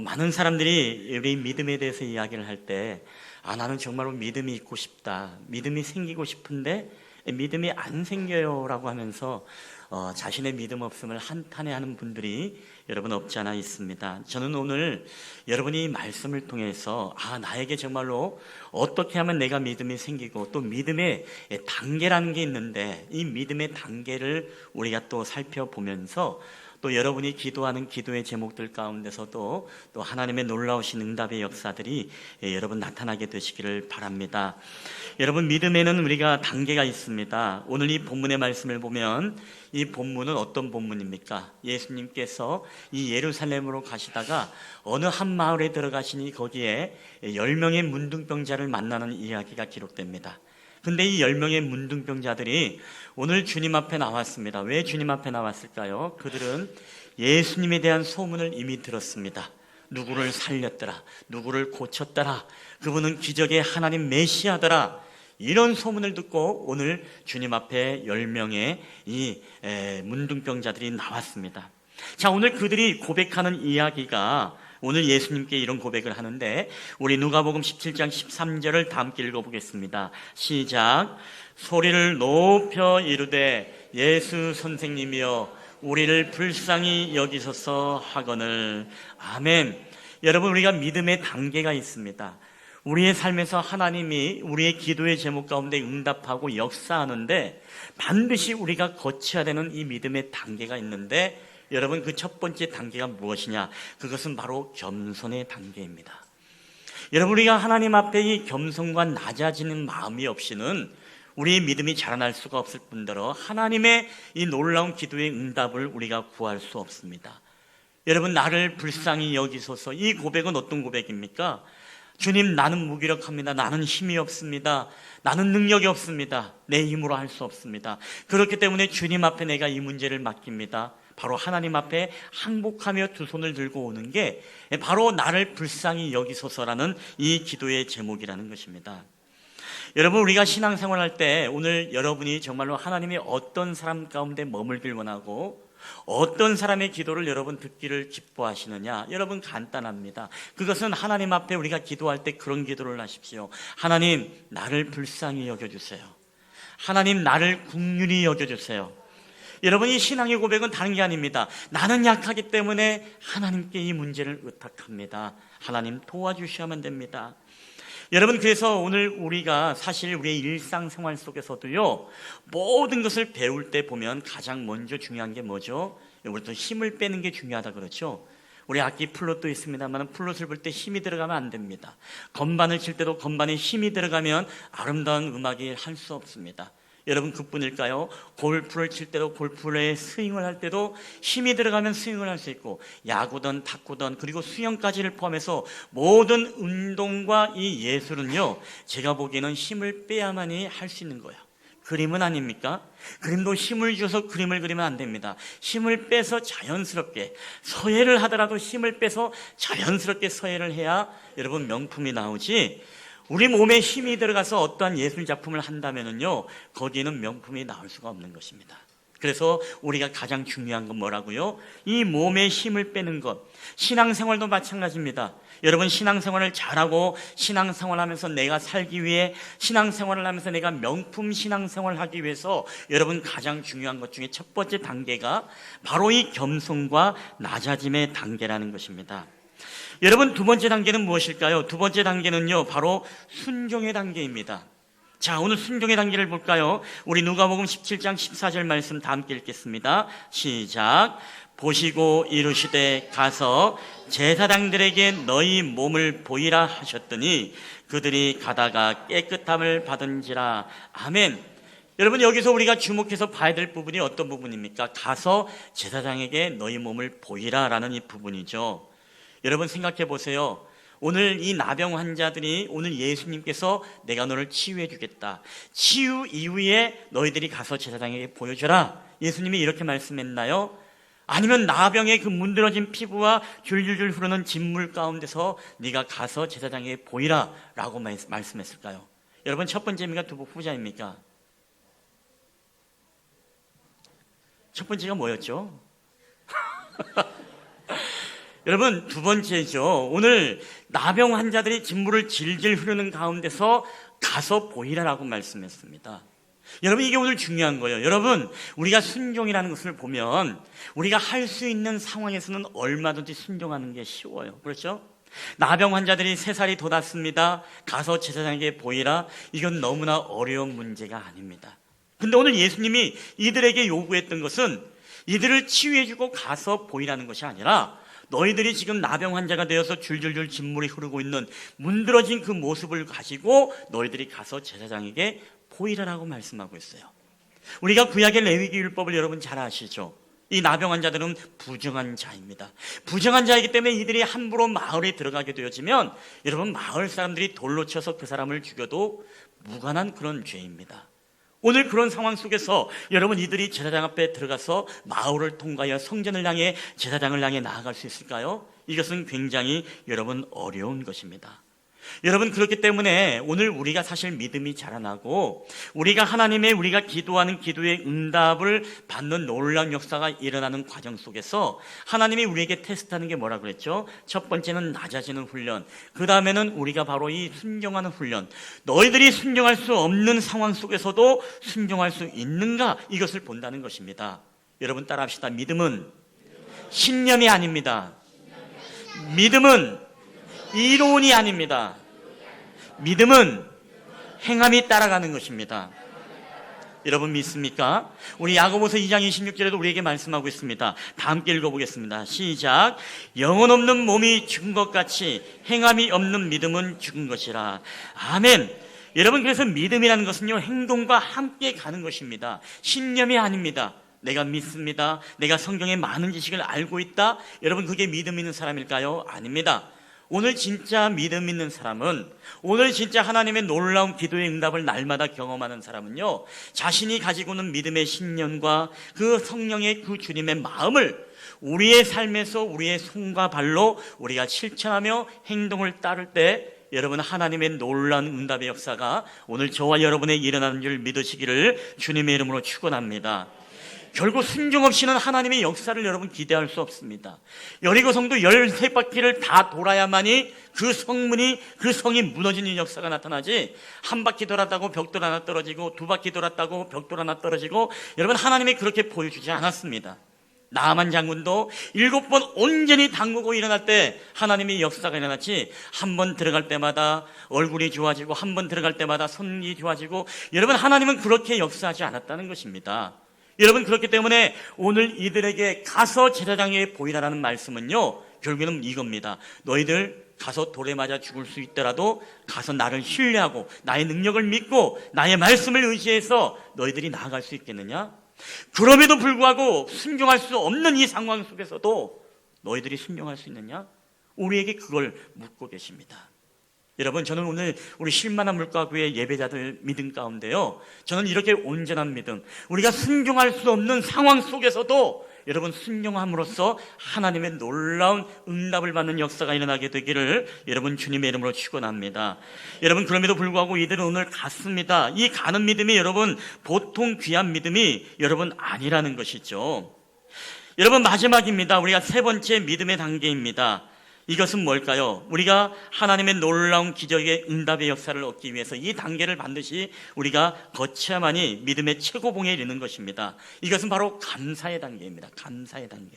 많은 사람들이 우리 믿음에 대해서 이야기를 할 때, 아, 나는 정말로 믿음이 있고 싶다. 믿음이 생기고 싶은데, 믿음이 안 생겨요. 라고 하면서, 어, 자신의 믿음 없음을 한탄해 하는 분들이 여러분 없지 않아 있습니다. 저는 오늘 여러분이 말씀을 통해서, 아, 나에게 정말로 어떻게 하면 내가 믿음이 생기고, 또 믿음의 단계라는 게 있는데, 이 믿음의 단계를 우리가 또 살펴보면서, 또 여러분이 기도하는 기도의 제목들 가운데서도 또 하나님의 놀라우신 응답의 역사들이 예, 여러분 나타나게 되시기를 바랍니다. 여러분 믿음에는 우리가 단계가 있습니다. 오늘 이 본문의 말씀을 보면 이 본문은 어떤 본문입니까? 예수님께서 이 예루살렘으로 가시다가 어느 한 마을에 들어가시니 거기에 열 명의 문둥병자를 만나는 이야기가 기록됩니다. 근데 이열 명의 문둥병자들이 오늘 주님 앞에 나왔습니다. 왜 주님 앞에 나왔을까요? 그들은 예수님에 대한 소문을 이미 들었습니다. 누구를 살렸더라. 누구를 고쳤더라. 그분은 기적의 하나님 메시아더라. 이런 소문을 듣고 오늘 주님 앞에 열 명의 이 에, 문둥병자들이 나왔습니다. 자, 오늘 그들이 고백하는 이야기가 오늘 예수님께 이런 고백을 하는데 우리 누가복음 17장 13절을 다 함께 읽어보겠습니다. 시작. 소리를 높여 이르되 예수 선생님이여 우리를 불쌍히 여기소서 하거늘 아멘. 여러분 우리가 믿음의 단계가 있습니다. 우리의 삶에서 하나님이 우리의 기도의 제목 가운데 응답하고 역사하는데 반드시 우리가 거쳐야 되는 이 믿음의 단계가 있는데 여러분 그 첫 번째 단계가 무엇이냐? 그것은 바로 겸손의 단계입니다. 여러분 우리가 하나님 앞에 이 겸손과 낮아지는 마음이 없이는 우리의 믿음이 자라날 수가 없을 뿐더러 하나님의 이 놀라운 기도의 응답을 우리가 구할 수 없습니다. 여러분 나를 불쌍히 여기소서 이 고백은 어떤 고백입니까? 주님 나는 무기력합니다. 나는 힘이 없습니다. 나는 능력이 없습니다. 내 힘으로 할 수 없습니다. 그렇기 때문에 주님 앞에 내가 이 문제를 맡깁니다. 바로 하나님 앞에 항복하며 두 손을 들고 오는 게 바로 나를 불쌍히 여기소서라는 이 기도의 제목이라는 것입니다. 여러분 우리가 신앙생활 할 때 오늘 여러분이 정말로 하나님이 어떤 사람 가운데 머물길 원하고 어떤 사람의 기도를 여러분 듣기를 기뻐하시느냐? 여러분 간단합니다. 그것은 하나님 앞에 우리가 기도할 때 그런 기도를 하십시오. 하나님 나를 불쌍히 여겨 주세요. 하나님 나를 국률이 여겨 주세요. 여러분 이 신앙의 고백은 다른 게 아닙니다. 나는 약하기 때문에 하나님께 이 문제를 의탁합니다. 하나님 도와주셔야만 됩니다. 여러분 그래서 오늘 우리가 사실 우리의 일상생활 속에서도요 모든 것을 배울 때 보면 가장 먼저 중요한 게 뭐죠? 우리도 힘을 빼는 게 중요하다 그렇죠? 우리 악기 플롯도 있습니다만 플롯을 불때 힘이 들어가면 안 됩니다. 건반을 칠 때도 건반에 힘이 들어가면 아름다운 음악이 할 수 없습니다. 여러분 그뿐일까요? 골프를 칠 때도 골프의 스윙을 할 때도 힘이 들어가면 스윙을 할 수 있고 야구든 탁구든 그리고 수영까지를 포함해서 모든 운동과 이 예술은요 제가 보기에는 힘을 빼야만이 할 수 있는 거예요. 그림은 아닙니까? 그림도 힘을 줘서 그림을 그리면 안 됩니다. 힘을 빼서 자연스럽게 서예를 하더라도 힘을 빼서 자연스럽게 서예를 해야 여러분 명품이 나오지 우리 몸에 힘이 들어가서 어떠한 예술 작품을 한다면은요, 거기는 명품이 나올 수가 없는 것입니다. 그래서 우리가 가장 중요한 건 뭐라고요? 이 몸에 힘을 빼는 것. 신앙생활도 마찬가지입니다. 여러분 신앙생활을 잘하고 신앙생활 하면서 내가 살기 위해 신앙생활을 하면서 내가 명품 신앙생활을 하기 위해서 여러분 가장 중요한 것 중에 첫 번째 단계가 바로 이 겸손과 낮아짐의 단계라는 것입니다. 여러분 두 번째 단계는 무엇일까요? 두 번째 단계는요 바로 순종의 단계입니다. 자, 오늘 순종의 단계를 볼까요? 우리 누가복음 17장 14절 말씀 다 함께 읽겠습니다. 시작. 보시고 이르시되 가서 제사장들에게 너희 몸을 보이라 하셨더니 그들이 가다가 깨끗함을 받은지라. 아멘. 여러분 여기서 우리가 주목해서 봐야 될 부분이 어떤 부분입니까? 가서 제사장에게 너희 몸을 보이라라는 이 부분이죠. 여러분 생각해 보세요. 오늘 이 나병 환자들이 오늘 예수님께서 내가 너를 치유해 주겠다. 치유 이후에 너희들이 가서 제사장에게 보여줘라. 예수님이 이렇게 말씀했나요? 아니면 나병의 그 문드러진 피부와 줄줄줄 흐르는 진물 가운데서 네가 가서 제사장에게 보이라 라고 말씀했을까요? 여러분 첫 번째입니까? 두 후자입니까? 첫 번째가 뭐였죠? 여러분 두 번째죠. 오늘 나병 환자들이 진물을 질질 흐르는 가운데서 가서 보이라라고 말씀했습니다. 여러분 이게 오늘 중요한 거예요. 여러분 우리가 순종이라는 것을 보면 우리가 할 수 있는 상황에서는 얼마든지 순종하는 게 쉬워요. 그렇죠? 나병 환자들이 세 살이 돋았습니다. 가서 제사장에게 보이라. 이건 너무나 어려운 문제가 아닙니다. 근데 오늘 예수님이 이들에게 요구했던 것은 이들을 치유해주고 가서 보이라는 것이 아니라 너희들이 지금 나병 환자가 되어서 줄줄줄 진물이 흐르고 있는 문드러진 그 모습을 가지고 너희들이 가서 제사장에게 보이라라고 말씀하고 있어요. 우리가 구약의 레위기 율법을 여러분 잘 아시죠? 이 나병 환자들은 부정한 자입니다. 부정한 자이기 때문에 이들이 함부로 마을에 들어가게 되어지면 여러분 마을 사람들이 돌로 쳐서 그 사람을 죽여도 무관한 그런 죄입니다. 오늘 그런 상황 속에서 여러분 이들이 제사장 앞에 들어가서 마을을 통과하여 성전을 향해 제사장을 향해 나아갈 수 있을까요? 이것은 굉장히 여러분 어려운 것입니다. 여러분 그렇기 때문에 오늘 우리가 사실 믿음이 자라나고 우리가 하나님의 우리가 기도하는 기도의 응답을 받는 놀라운 역사가 일어나는 과정 속에서 하나님이 우리에게 테스트하는 게 뭐라 그랬죠? 첫 번째는 낮아지는 훈련. 그 다음에는 우리가 바로 이 순종하는 훈련. 너희들이 순종할 수 없는 상황 속에서도 순종할 수 있는가? 이것을 본다는 것입니다. 여러분 따라합시다. 믿음은 신념이 아닙니다. 믿음은 이론이 아닙니다. 믿음은 행함이 따라가는 것입니다. 여러분 믿습니까? 우리 야고보서 2장 26절에도 우리에게 말씀하고 있습니다. 다 함께 읽어보겠습니다. 시작. 영혼 없는 몸이 죽은 것 같이 행함이 없는 믿음은 죽은 것이라. 아멘. 여러분 그래서 믿음이라는 것은요 행동과 함께 가는 것입니다. 신념이 아닙니다. 내가 믿습니다. 내가 성경의 많은 지식을 알고 있다. 여러분 그게 믿음 있는 사람일까요? 아닙니다. 오늘 진짜 믿음 있는 사람은 오늘 진짜 하나님의 놀라운 기도의 응답을 날마다 경험하는 사람은요 자신이 가지고 있는 믿음의 신념과 그 성령의 그 주님의 마음을 우리의 삶에서 우리의 손과 발로 우리가 실천하며 행동을 따를 때 여러분 하나님의 놀라운 응답의 역사가 오늘 저와 여러분의 일어나는 줄 믿으시기를 주님의 이름으로 축원합니다. 결국 순종 없이는 하나님의 역사를 여러분 기대할 수 없습니다. 여리고 성도 13바퀴를 다 돌아야만이 그 성문이 그 성이 무너지는 역사가 나타나지 한 바퀴 돌았다고 벽돌 하나 떨어지고 두 바퀴 돌았다고 벽돌 하나 떨어지고 여러분 하나님이 그렇게 보여주지 않았습니다. 나만 장군도 일곱 번 온전히 담그고 일어날 때 하나님의 역사가 일어났지 한 번 들어갈 때마다 얼굴이 좋아지고 한 번 들어갈 때마다 손이 좋아지고 여러분 하나님은 그렇게 역사하지 않았다는 것입니다. 여러분 그렇기 때문에 오늘 이들에게 가서 제사장에 보이라라는 말씀은요 결국에는 이겁니다. 너희들 가서 돌에 맞아 죽을 수 있더라도 가서 나를 신뢰하고 나의 능력을 믿고 나의 말씀을 의지해서 너희들이 나아갈 수 있겠느냐? 그럼에도 불구하고 순종할 수 없는 이 상황 속에서도 너희들이 순종할 수 있느냐? 우리에게 그걸 묻고 계십니다. 여러분, 저는 오늘 우리 실만한 물가구의 예배자들 믿음 가운데요. 저는 이렇게 온전한 믿음, 우리가 순종할 수 없는 상황 속에서도 여러분 순종함으로써 하나님의 놀라운 응답을 받는 역사가 일어나게 되기를 여러분 주님의 이름으로 축원합니다. 여러분 그럼에도 불구하고 이들은 오늘 갔습니다. 이 가는 믿음이 여러분 보통 귀한 믿음이 여러분 아니라는 것이죠. 여러분 마지막입니다. 우리가 세 번째 믿음의 단계입니다. 이것은 뭘까요? 우리가 하나님의 놀라운 기적의 응답의 역사를 얻기 위해서 이 단계를 반드시 우리가 거쳐야만이 믿음의 최고봉에 이르는 것입니다. 이것은 바로 감사의 단계입니다. 감사의 단계.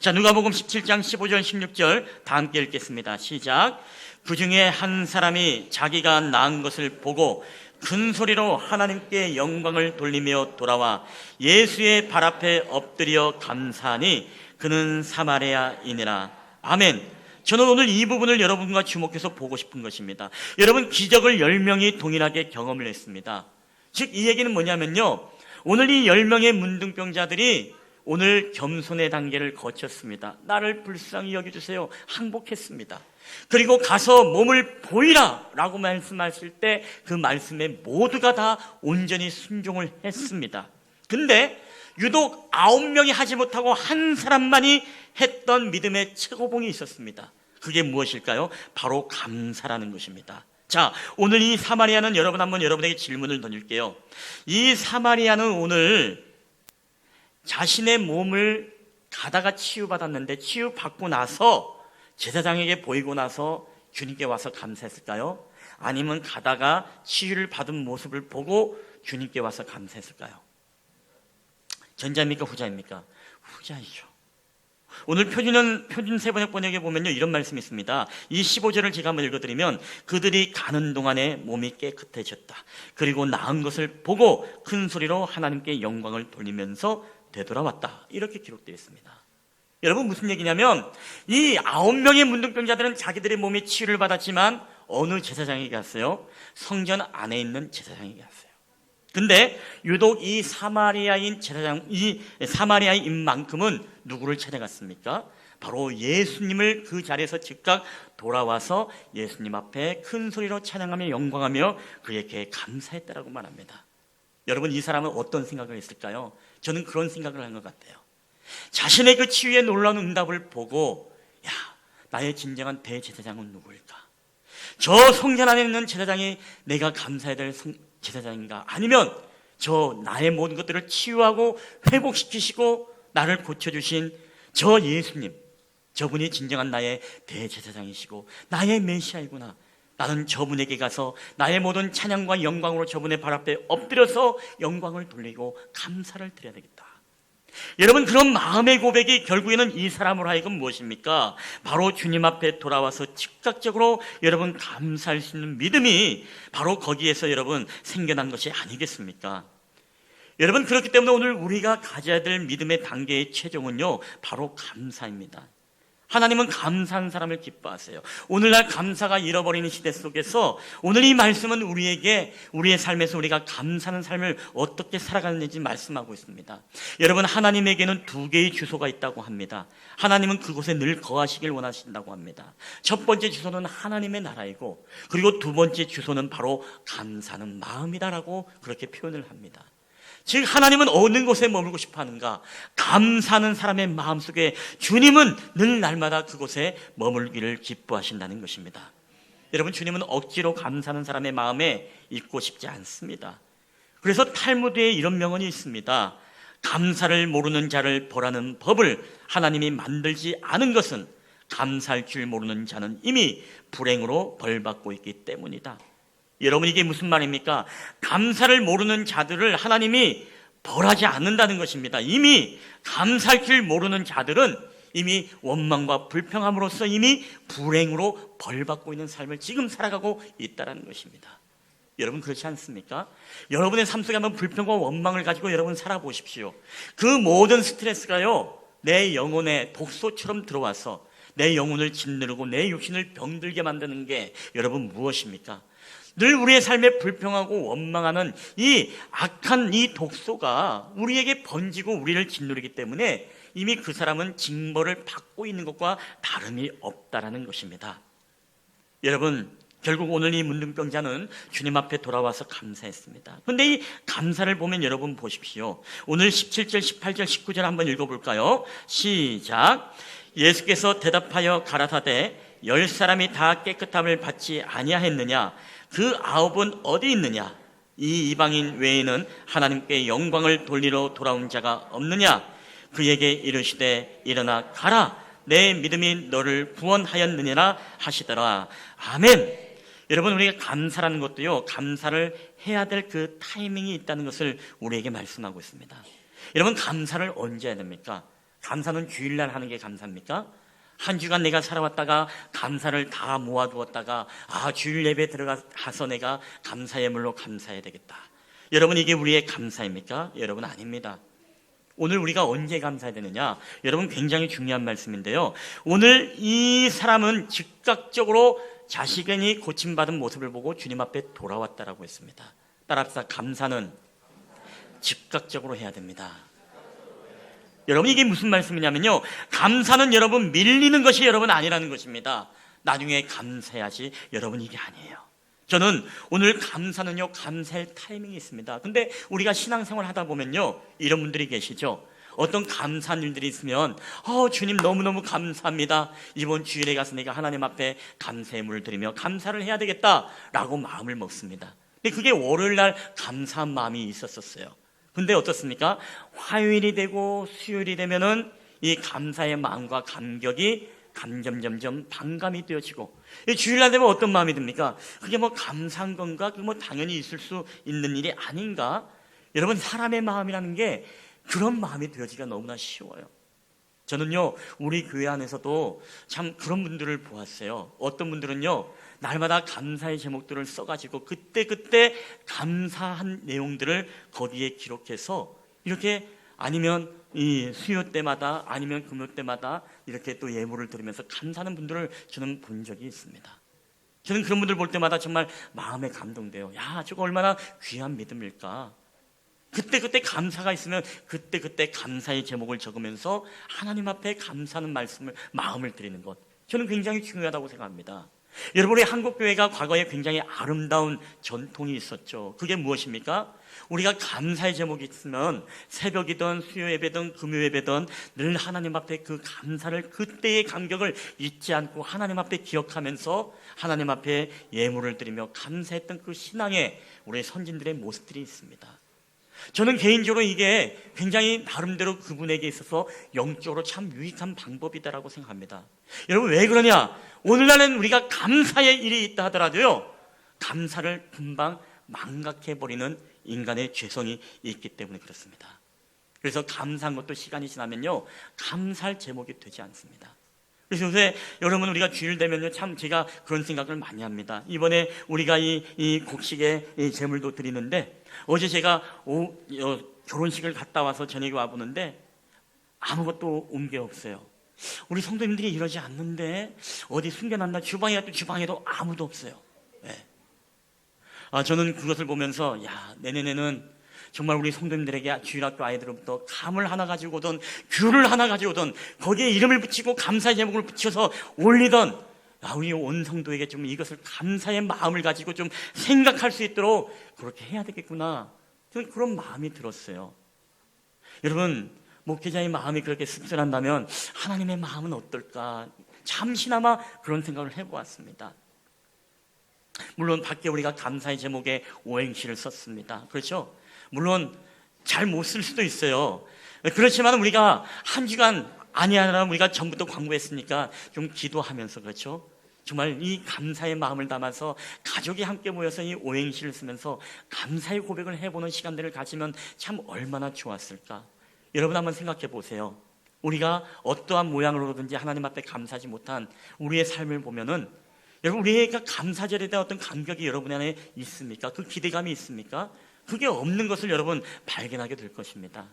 자, 누가복음 17장 15절 16절 다 함께 읽겠습니다. 시작. 그 중에 한 사람이 자기가 낳은 것을 보고 큰 소리로 하나님께 영광을 돌리며 돌아와 예수의 발 앞에 엎드려 감사하니 그는 사마리아인이라. 아멘. 저는 오늘 이 부분을 여러분과 주목해서 보고 싶은 것입니다. 여러분 기적을 10명이 동일하게 경험을 했습니다. 즉 이 얘기는 뭐냐면요. 오늘 이 10명의 문둥병자들이 오늘 겸손의 단계를 거쳤습니다. 나를 불쌍히 여겨주세요. 항복했습니다. 그리고 가서 몸을 보이라 라고 말씀하실 때 그 말씀에 모두가 다 온전히 순종을 했습니다. 근데 유독 아홉 명이 하지 못하고 한 사람만이 했던 믿음의 최고봉이 있었습니다. 그게 무엇일까요? 바로 감사라는 것입니다. 자, 오늘 이 사마리아는 여러분 한번 여러분에게 질문을 던질게요. 이 사마리아는 오늘 자신의 몸을 가다가 치유받았는데 치유받고 나서 제사장에게 보이고 나서 주님께 와서 감사했을까요? 아니면 가다가 치유를 받은 모습을 보고 주님께 와서 감사했을까요? 전자입니까 후자입니까? 후자이죠. 오늘 표준은 표준 세번역 번역에 보면요 이런 말씀이 있습니다. 이 15절을 제가 한번 읽어드리면 그들이 가는 동안에 몸이 깨끗해졌다. 그리고 나은 것을 보고 큰 소리로 하나님께 영광을 돌리면서 되돌아왔다. 이렇게 기록되어 있습니다. 여러분 무슨 얘기냐면 이 아홉 명의 문둥병자들은 자기들의 몸이 치유를 받았지만 어느 제사장에게 갔어요? 성전 안에 있는 제사장에게 갔어요. 근데 유독 이 사마리아인 제사장 이 사마리아인만큼은 누구를 찾아갔습니까? 바로 예수님을 그 자리에서 즉각 돌아와서 예수님 앞에 큰 소리로 찬양하며 영광하며 그에게 감사했다라고 말합니다. 여러분 이 사람은 어떤 생각을 했을까요? 저는 그런 생각을 한 것 같아요. 자신의 그 치유의 놀라운 응답을 보고 야 나의 진정한 대제사장은 누구일까? 저 성전 안에 있는 제사장이 내가 감사해야 될 성- 제사장인가? 아니면 저 나의 모든 것들을 치유하고 회복시키시고 나를 고쳐주신 저 예수님 저분이 진정한 나의 대제사장이시고 나의 메시아이구나 나는 저분에게 가서 나의 모든 찬양과 영광으로 저분의 발 앞에 엎드려서 영광을 돌리고 감사를 드려야 되겠다 여러분 그런 마음의 고백이 결국에는 이 사람으로 하여금 무엇입니까? 바로 주님 앞에 돌아와서 즉각적으로 여러분 감사할 수 있는 믿음이 바로 거기에서 여러분 생겨난 것이 아니겠습니까? 여러분 그렇기 때문에 오늘 우리가 가져야 될 믿음의 단계의 최종은요 바로 감사입니다. 하나님은 감사한 사람을 기뻐하세요. 오늘날 감사가 잃어버리는 시대 속에서 오늘 이 말씀은 우리에게 우리의 삶에서 우리가 감사하는 삶을 어떻게 살아가는지 말씀하고 있습니다. 여러분 하나님에게는 두 개의 주소가 있다고 합니다. 하나님은 그곳에 늘 거하시길 원하신다고 합니다. 첫 번째 주소는 하나님의 나라이고 그리고 두 번째 주소는 바로 감사하는 마음이다라고 그렇게 표현을 합니다. 즉 하나님은 어느 곳에 머물고 싶어 하는가? 감사하는 사람의 마음속에 주님은 늘 날마다 그곳에 머물기를 기뻐하신다는 것입니다. 여러분 주님은 억지로 감사하는 사람의 마음에 있고 싶지 않습니다. 그래서 탈무드에 이런 명언이 있습니다. 감사를 모르는 자를 보라는 법을 하나님이 만들지 않은 것은 감사할 줄 모르는 자는 이미 불행으로 벌받고 있기 때문이다. 여러분 이게 무슨 말입니까? 감사를 모르는 자들을 하나님이 벌하지 않는다는 것입니다. 이미 감사할 줄 모르는 자들은 이미 원망과 불평함으로써 이미 불행으로 벌받고 있는 삶을 지금 살아가고 있다는 것입니다. 여러분 그렇지 않습니까? 여러분의 삶 속에 한번 불평과 원망을 가지고 여러분 살아보십시오. 그 모든 스트레스가요 내 영혼에 독소처럼 들어와서 내 영혼을 짓누르고 내 육신을 병들게 만드는 게 여러분 무엇입니까? 늘 우리의 삶에 불평하고 원망하는 이 악한 이 독소가 우리에게 번지고 우리를 짓누르기 때문에 이미 그 사람은 징벌을 받고 있는 것과 다름이 없다라는 것입니다. 여러분 결국 오늘 이 문둥병자는 주님 앞에 돌아와서 감사했습니다. 근데 이 감사를 보면 여러분 보십시오. 오늘 17절, 18절, 19절 한번 읽어볼까요? 시작. 예수께서 대답하여 가라사대 열 사람이 다 깨끗함을 받지 아니하였느냐? 그 아홉은 어디 있느냐? 이 이방인 외에는 하나님께 영광을 돌리러 돌아온 자가 없느냐? 그에게 이르시되 일어나 가라. 내 믿음이 너를 구원하였느니라 하시더라. 아멘. 여러분 우리가 감사라는 것도요. 감사를 해야 될 그 타이밍이 있다는 것을 우리에게 말씀하고 있습니다. 여러분 감사를 언제 해야 됩니까? 감사는 주일날 하는 게 감사입니까? 한 주간 내가 살아왔다가 감사를 다 모아두었다가 아 주일 예배 들어가서 내가 감사의 물로 감사해야 되겠다. 여러분 이게 우리의 감사입니까? 여러분 아닙니다. 오늘 우리가 언제 감사해야 되느냐? 여러분 굉장히 중요한 말씀인데요. 오늘 이 사람은 즉각적으로 자식이 고침받은 모습을 보고 주님 앞에 돌아왔다라고 했습니다. 따라서 감사는 즉각적으로 해야 됩니다. 여러분 이게 무슨 말씀이냐면요. 감사는 여러분 밀리는 것이 여러분 아니라는 것입니다. 나중에 감사해야지 여러분 이게 아니에요. 저는 오늘 감사는요 감사할 타이밍이 있습니다. 근데 우리가 신앙생활 하다 보면요 이런 분들이 계시죠. 어떤 감사한 일들이 있으면 어 주님 너무너무 감사합니다. 이번 주일에 가서 내가 하나님 앞에 감사의 물을 드리며 감사를 해야 되겠다라고 마음을 먹습니다. 근데 그게 월요일 날 감사한 마음이 있었었어요. 근데 어떻습니까? 화요일이 되고 수요일이 되면은 이 감사의 마음과 감격이 감점점점 반감이 되어지고 이 주일날 되면 어떤 마음이 듭니까? 그게 뭐 감사한 건가? 그뭐 당연히 있을 수 있는 일이 아닌가? 여러분 사람의 마음이라는 게 그런 마음이 되어지기가 너무나 쉬워요. 저는요 우리 교회 안에서도 참 그런 분들을 보았어요. 어떤 분들은요 날마다 감사의 제목들을 써가지고 그때 그때 감사한 내용들을 거기에 기록해서 이렇게 아니면 이 수요 때마다 아니면 금요 때마다 이렇게 또 예물을 드리면서 감사하는 분들을 저는 본 적이 있습니다. 저는 그런 분들 볼 때마다 정말 마음에 감동돼요. 야, 저거 얼마나 귀한 믿음일까. 그때 그때 감사가 있으면 그때 그때 감사의 제목을 적으면서 하나님 앞에 감사하는 말씀을 마음을 드리는 것. 저는 굉장히 중요하다고 생각합니다. 여러분의 한국 교회가 과거에 굉장히 아름다운 전통이 있었죠. 그게 무엇입니까? 우리가 감사의 제목이 있으면 새벽이든 수요 예배든 금요 예배든 늘 하나님 앞에 그 감사를 그때의 감격을 잊지 않고 하나님 앞에 기억하면서 하나님 앞에 예물을 드리며 감사했던 그 신앙의 우리 선진들의 모습들이 있습니다. 저는 개인적으로 이게 굉장히 나름대로 그분에게 있어서 영적으로 참 유익한 방법이다라고 생각합니다. 여러분 왜 그러냐? 오늘날은 우리가 감사의 일이 있다 하더라도요. 감사를 금방 망각해 버리는 인간의 죄성이 있기 때문에 그렇습니다. 그래서 감사한 것도 시간이 지나면요. 감사할 제목이 되지 않습니다. 그래서 요새 여러분 우리가 주일 되면요 참 제가 그런 생각을 많이 합니다. 이번에 우리가 이, 이 곡식에 이 제물도 드리는데 어제 제가 오, 어, 결혼식을 갔다 와서 저녁에 와 보는데 아무것도 온 게 없어요. 우리 성도님들이 이러지 않는데 어디 숨겨놨나 주방에 갔더 주방에도 아무도 없어요. 네. 아 저는 그것을 보면서 야 내년에는 정말 우리 성도님들에게 주일학교 아이들로부터 감을 하나 가지고 오던 귤을 하나 가지고 오던 거기에 이름을 붙이고 감사의 제목을 붙여서 올리던 아, 우리 온 성도에게 좀 이것을 감사의 마음을 가지고 좀 생각할 수 있도록 그렇게 해야 되겠구나. 저는 그런 마음이 들었어요. 여러분, 목회자의 마음이 그렇게 씁쓸한다면 하나님의 마음은 어떨까? 잠시나마 그런 생각을 해보았습니다. 물론 밖에 우리가 감사의 제목에 오행시를 썼습니다. 그렇죠? 물론 잘 못 쓸 수도 있어요. 그렇지만 우리가 한 주간 아니하나 우리가 전부터 광고했으니까 좀 기도하면서 그렇죠. 정말 이 감사의 마음을 담아서 가족이 함께 모여서 이 오행시를 쓰면서 감사의 고백을 해보는 시간들을 가지면 참 얼마나 좋았을까. 여러분 한번 생각해 보세요. 우리가 어떠한 모양으로든지 하나님 앞에 감사하지 못한 우리의 삶을 보면은 여러분 우리가 감사절에 대한 어떤 감격이 여러분 안에 있습니까? 그 기대감이 있습니까? 그게 없는 것을 여러분 발견하게 될 것입니다.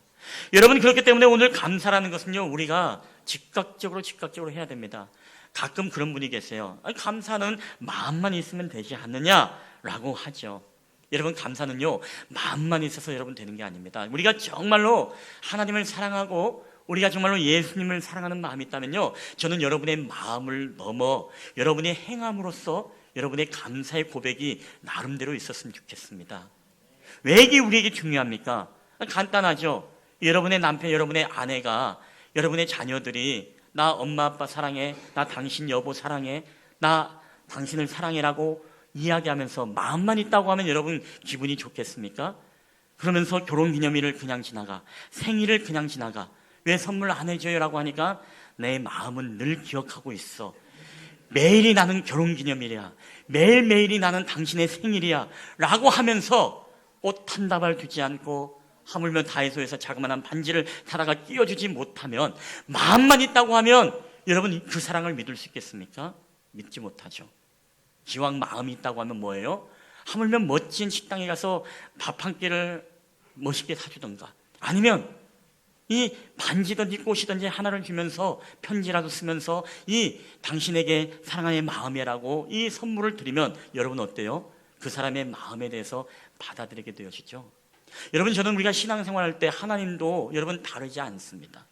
여러분 그렇기 때문에 오늘 감사라는 것은요 우리가 즉각적으로 즉각적으로 해야 됩니다. 가끔 그런 분이 계세요. 아니, 감사는 마음만 있으면 되지 않느냐라고 하죠. 여러분 감사는요 마음만 있어서 여러분 되는 게 아닙니다. 우리가 정말로 하나님을 사랑하고 우리가 정말로 예수님을 사랑하는 마음이 있다면요 저는 여러분의 마음을 넘어 여러분의 행함으로써 여러분의 감사의 고백이 나름대로 있었으면 좋겠습니다. 왜 이게 우리에게 중요합니까? 간단하죠. 여러분의 남편, 여러분의 아내가, 여러분의 자녀들이 나 엄마 아빠 사랑해, 나 당신 여보 사랑해, 나 당신을 사랑해라고 이야기하면서 마음만 있다고 하면 여러분 기분이 좋겠습니까? 그러면서 결혼 기념일을 그냥 지나가, 생일을 그냥 지나가, 왜 선물 안 해줘요라고 하니까 내 마음은 늘 기억하고 있어. 매일이 나는 결혼 기념일이야. 매일매일이 나는 당신의 생일이야. 라고 하면서 옷한 다발 두지 않고 하물며 다이소에서 자그마한 반지를 사다가 끼워주지 못하면 마음만 있다고 하면 여러분 그 사랑을 믿을 수 있겠습니까? 믿지 못하죠. 기왕 마음이 있다고 하면 뭐예요? 하물며 멋진 식당에 가서 밥 한 끼를 멋있게 사주던가 아니면 이 반지든지 꽃이든지 하나를 주면서 편지라도 쓰면서 이 당신에게 사랑하는 마음이라고 이 선물을 드리면 여러분 어때요? 그 사람의 마음에 대해서 받아들이게 되어지죠. 여러분 저는 우리가 신앙생활할 때 하나님도 여러분 다르지 않습니다.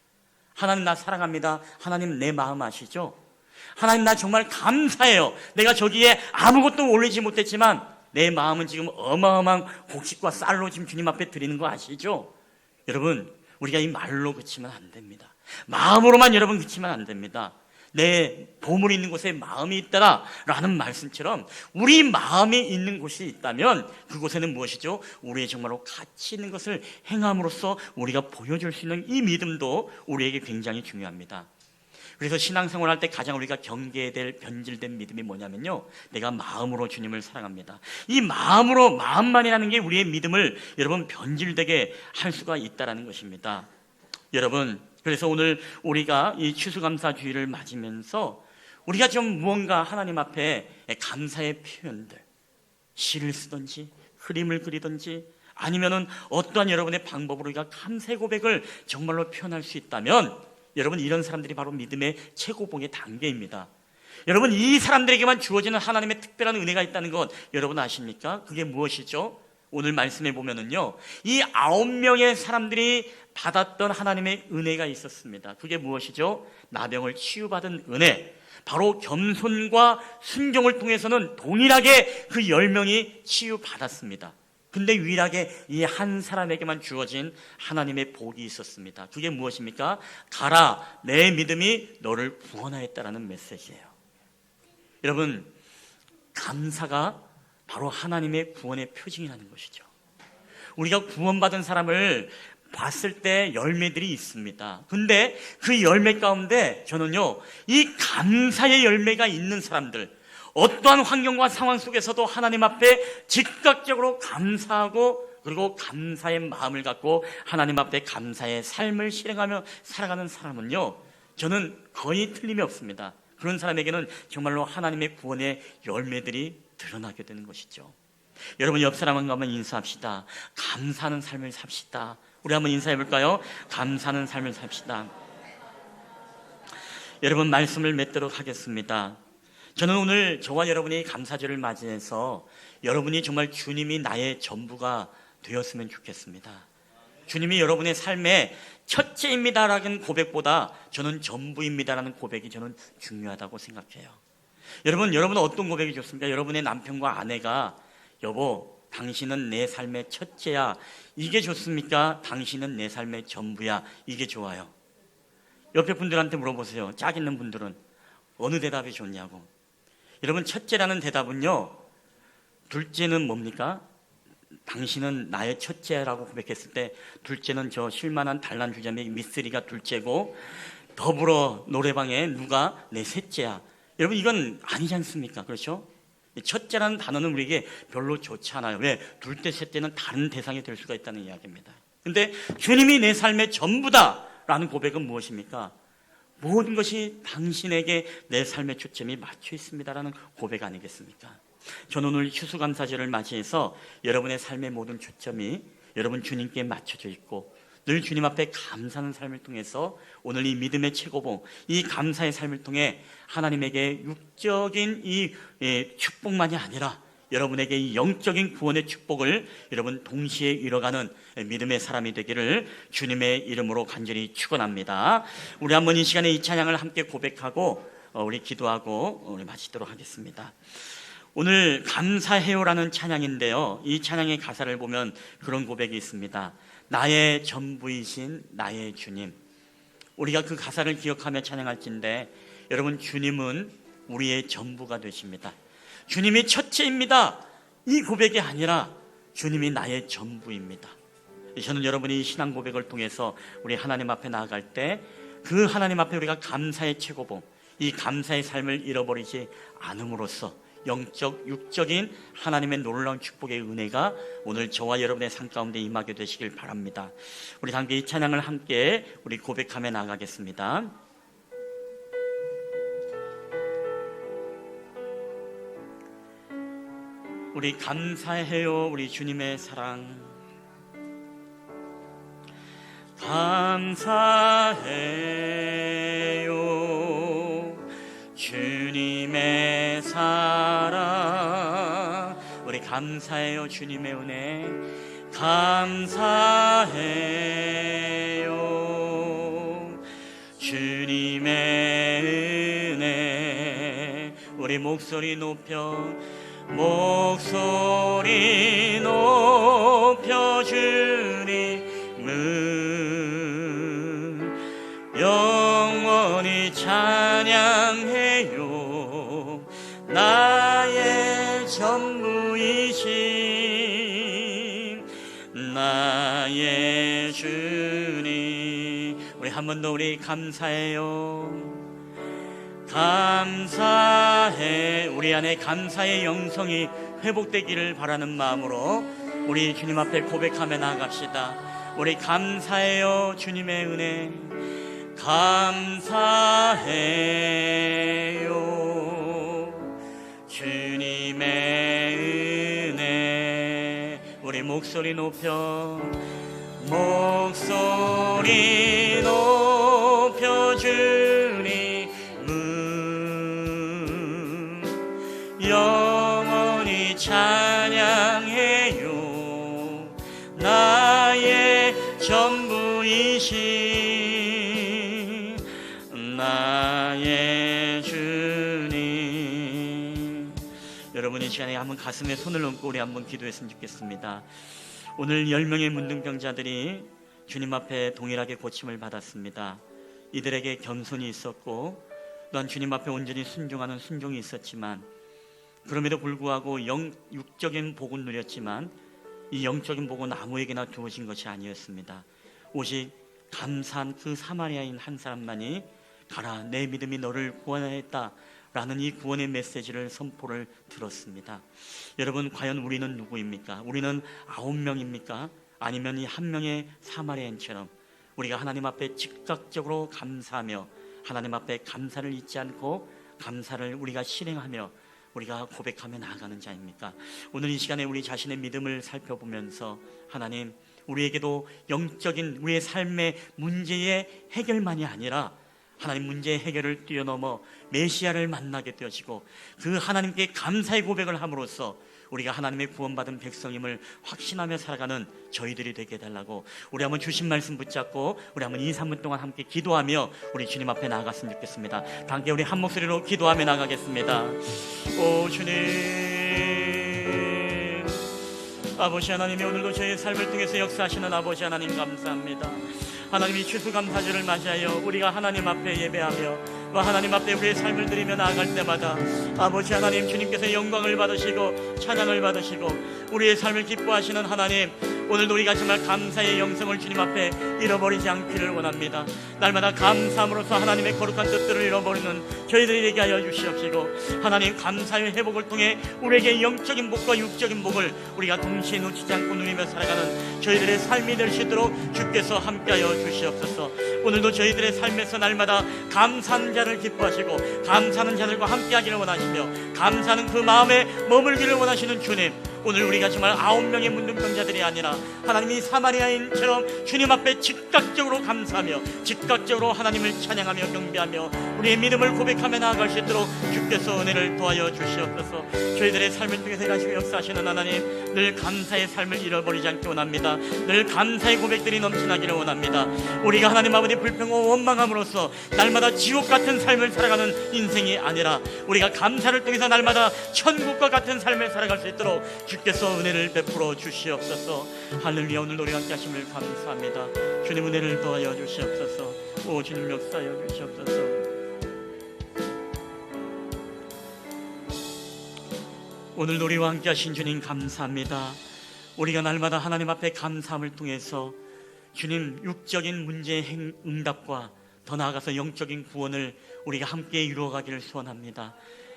하나님 나 사랑합니다. 하나님 내 마음 아시죠? 하나님 나 정말 감사해요. 내가 저기에 아무것도 올리지 못했지만 내 마음은 지금 어마어마한 곡식과 쌀로 지금 주님 앞에 드리는 거 아시죠? 여러분 우리가 이 말로 그치면 안 됩니다. 마음으로만 여러분 그치면 안 됩니다. 내 보물이 있는 곳에 마음이 있다라 라는 말씀처럼 우리 마음이 있는 곳이 있다면 그곳에는 무엇이죠? 우리의 정말로 가치 있는 것을 행함으로써 우리가 보여줄 수 있는 이 믿음도 우리에게 굉장히 중요합니다. 그래서 신앙생활 할때 가장 우리가 경계해야 될 변질된 믿음이 뭐냐면요. 내가 마음으로 주님을 사랑합니다. 이 마음으로 마음만이라는 게 우리의 믿음을 여러분 변질되게 할 수가 있다라는 것입니다. 여러분, 그래서 오늘 우리가 이 추수감사 주의를 맞으면서 우리가 좀 무언가 하나님 앞에 감사의 표현들, 시를 쓰든지 그림을 그리든지 아니면은 어떠한 여러분의 방법으로 우리가 감사의 고백을 정말로 표현할 수 있다면 여러분 이런 사람들이 바로 믿음의 최고봉의 단계입니다. 여러분 이 사람들에게만 주어지는 하나님의 특별한 은혜가 있다는 것 여러분 아십니까? 그게 무엇이죠? 오늘 말씀해 보면은요, 이 아홉 명의 사람들이 받았던 하나님의 은혜가 있었습니다. 그게 무엇이죠? 나병을 치유받은 은혜. 바로 겸손과 순종을 통해서는 동일하게 그 열 명이 치유받았습니다. 근데 유일하게 이 한 사람에게만 주어진 하나님의 복이 있었습니다. 그게 무엇입니까? 가라, 내 믿음이 너를 구원하였다라는 메시지예요. 여러분, 감사가 바로 하나님의 구원의 표징이라는 것이죠. 우리가 구원받은 사람을 봤을 때 열매들이 있습니다. 근데 그 열매 가운데 저는요, 이 감사의 열매가 있는 사람들, 어떠한 환경과 상황 속에서도 하나님 앞에 즉각적으로 감사하고 그리고 감사의 마음을 갖고 하나님 앞에 감사의 삶을 실행하며 살아가는 사람은요, 저는 거의 틀림이 없습니다. 그런 사람에게는 정말로 하나님의 구원의 열매들이 드러나게 되는 것이죠. 여러분 옆 사람과 한번 인사합시다. 감사하는 삶을 삽시다. 우리 한번 인사해 볼까요? 감사하는 삶을 삽시다. 여러분 말씀을 맺도록 하겠습니다. 저는 오늘 저와 여러분이 감사절을 맞이해서 여러분이 정말 주님이 나의 전부가 되었으면 좋겠습니다. 주님이 여러분의 삶의 첫째입니다라는 고백보다 저는 전부입니다라는 고백이 저는 중요하다고 생각해요. 여러분, 여러분은 어떤 고백이 좋습니까? 여러분의 남편과 아내가 여보, 당신은 내 삶의 첫째야. 이게 좋습니까? 당신은 내 삶의 전부야. 이게 좋아요. 옆에 분들한테 물어보세요. 짝 있는 분들은 어느 대답이 좋냐고. 여러분, 첫째라는 대답은요. 둘째는 뭡니까? 당신은 나의 첫째라고 고백했을 때 둘째는 저 실만한 단란 주자매 미쓰리가 둘째고 더불어 노래방에 누가 내 셋째야. 여러분 이건 아니지 않습니까? 그렇죠? 첫째라는 단어는 우리에게 별로 좋지 않아요. 왜? 둘째, 셋째는 다른 대상이 될 수가 있다는 이야기입니다. 근데 주님이 내 삶의 전부다 라는 고백은 무엇입니까? 모든 것이 당신에게 내 삶의 초점이 맞춰 있습니다라는 고백 아니겠습니까? 저는 오늘 휴수감사절을 맞이해서 여러분의 삶의 모든 초점이 여러분 주님께 맞춰져 있고 늘 주님 앞에 감사하는 삶을 통해서 오늘 이 믿음의 최고봉, 이 감사의 삶을 통해 하나님에게 육적인 이 예, 축복만이 아니라 여러분에게 이 영적인 구원의 축복을 여러분 동시에 이뤄가는 믿음의 사람이 되기를 주님의 이름으로 간절히 축원합니다. 우리 한번 이 시간에 이 찬양을 함께 고백하고 어, 우리 기도하고 우리 마치도록 하겠습니다. 오늘 감사해요라는 찬양인데요. 이 찬양의 가사를 보면 그런 고백이 있습니다. 나의 전부이신 나의 주님. 우리가 그 가사를 기억하며 찬양할진데 여러분 주님은 우리의 전부가 되십니다. 주님이 첫째입니다. 이 고백이 아니라 주님이 나의 전부입니다. 저는 여러분이 신앙 고백을 통해서 우리 하나님 앞에 나아갈 때 그 하나님 앞에 우리가 감사의 최고봉, 이 감사의 삶을 잃어버리지 않음으로써 영적, 육적인 하나님의 놀라운 축복의 은혜가 오늘 저와 여러분의 삶 가운데 임하게 되시길 바랍니다. 우리 함께 이 찬양을 함께 우리 고백하며 나가겠습니다. 우리 감사해요, 우리 주님의 사랑. 감사해요, 주님의 사랑. 우리 감사해요, 주님의 은혜. 감사해요, 주님의 은혜. 우리 목소리 높여 목소리 높여 주님을 한 번 더 우리 감사해요. 감사해. 우리 안에 감사의 영성이 회복되기를 바라는 마음으로 우리 주님 앞에 고백하며 나아갑시다. 우리 감사해요 주님의 은혜. 감사해요 주님의 은혜. 우리 목소리 높여. 목소리 높여 시간에 한번 가슴에 손을 얹고 우리 한번 기도했으면 좋겠습니다 오늘 10명의 문둥병자들이 주님 앞에 동일하게 고침을 받았습니다. 이들에게 겸손이 있었고 또한 주님 앞에 온전히 순종하는 순종이 있었지만 그럼에도 불구하고 영, 육적인 복은 누렸지만 이 영적인 복은 아무에게나 주어진 것이 아니었습니다. 오직 감사한 그 사마리아인 한 사람만이 가라 내 믿음이 너를 구원하였다 라는 이 구원의 메시지를 선포를 들었습니다. 여러분 과연 우리는 누구입니까? 우리는 아홉 명입니까? 아니면 이 한 명의 사마리아인처럼 우리가 하나님 앞에 즉각적으로 감사하며 하나님 앞에 감사를 잊지 않고 감사를 우리가 실행하며 우리가 고백하며 나아가는 자입니까? 오늘 이 시간에 우리 자신의 믿음을 살펴보면서 하나님 우리에게도 영적인 우리의 삶의 문제의 해결만이 아니라 하나님 문제의 해결을 뛰어넘어 메시아를 만나게 되어지고 그 하나님께 감사의 고백을 함으로써 우리가 하나님의 구원받은 백성임을 확신하며 살아가는 저희들이 되게 해달라고 우리 한번 주신 말씀 붙잡고 우리 한번 2, 3분 동안 함께 기도하며 우리 주님 앞에 나아갔으면 좋겠습니다. 다 함께 우리 한 목소리로 기도하며 나가겠습니다. 오 주님. 아버지 하나님이 오늘도 저희의 삶을 통해서 역사하시는 아버지 하나님 감사합니다 하나님이 추수감사절을 맞이하여 우리가 하나님 앞에 예배하며 또 하나님 앞에 우리의 삶을 드리며 나아갈 때마다 아버지 하나님 주님께서 영광을 받으시고 찬양을 받으시고 우리의 삶을 기뻐하시는 하나님 오늘도 우리가 정말 감사의 영성을 주님 앞에 잃어버리지 않기를 원합니다. 날마다 감사함으로써 하나님의 거룩한 뜻들을 잃어버리는 저희들이 되게 하여 주시옵시고 하나님 감사의 회복을 통해 우리에게 영적인 복과 육적인 복을 우리가 동시에 놓치지 않고 누리며 살아가는 저희들의 삶이 될 수 있도록 주께서 함께하여 주시옵소서. 오늘도 저희들의 삶에서 날마다 감사하는 자를 기뻐하시고 감사하는 자들과 함께하기를 원하시며 감사하는 그 마음에 머물기를 원하시는 주님 오늘 우리가 정말 아홉 명의 문둥병자들이 아니라 하나님이 사마리아인처럼 주님 앞에 즉각적으로 감사하며 즉각적으로 하나님을 찬양하며 경배하며 우리의 믿음을 고백하며 나아갈 수 있도록 주께서 은혜를 도하여 주시옵소서. 저희들의 삶을 통해서 가시고 역사하시는 하나님 늘 감사의 삶을 잃어버리지 않기 원합니다. 늘 감사의 고백들이 넘쳐나기를 원합니다. 우리가 하나님 아버지 불평과 원망함으로써 날마다 지옥 같은 삶을 살아가는 인생이 아니라 우리가 감사를 통해서 날마다 천국과 같은 삶을 살아갈 수 있도록 주께서 은혜를 베풀어 주시옵소서. 할렐루야 오늘 우리 함께 하심을 감사합니다. 주님 은혜를 도하여 주시옵소서. 오 주님 역사하여 주시옵소서. 오늘 우리와 함께 하신 주님 감사합니다. 우리가 날마다 하나님 앞에 감사함을 통해서 주님 육적인 문제의 행- 응답과 더 나아가서 영적인 구원을 우리가 함께 이루어가기를 소원합니다.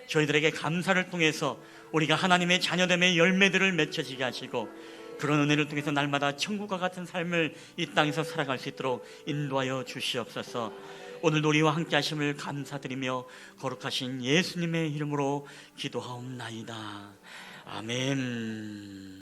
저희들에게 감사를 통해서 우리가 하나님의 자녀됨의 열매들을 맺혀지게 하시고 그런 은혜를 통해서 날마다 천국과 같은 삶을 이 땅에서 살아갈 수 있도록 인도하여 주시옵소서. 오늘 우리와 함께 하심을 감사드리며 거룩하신 예수님의 이름으로 기도하옵나이다. 아멘.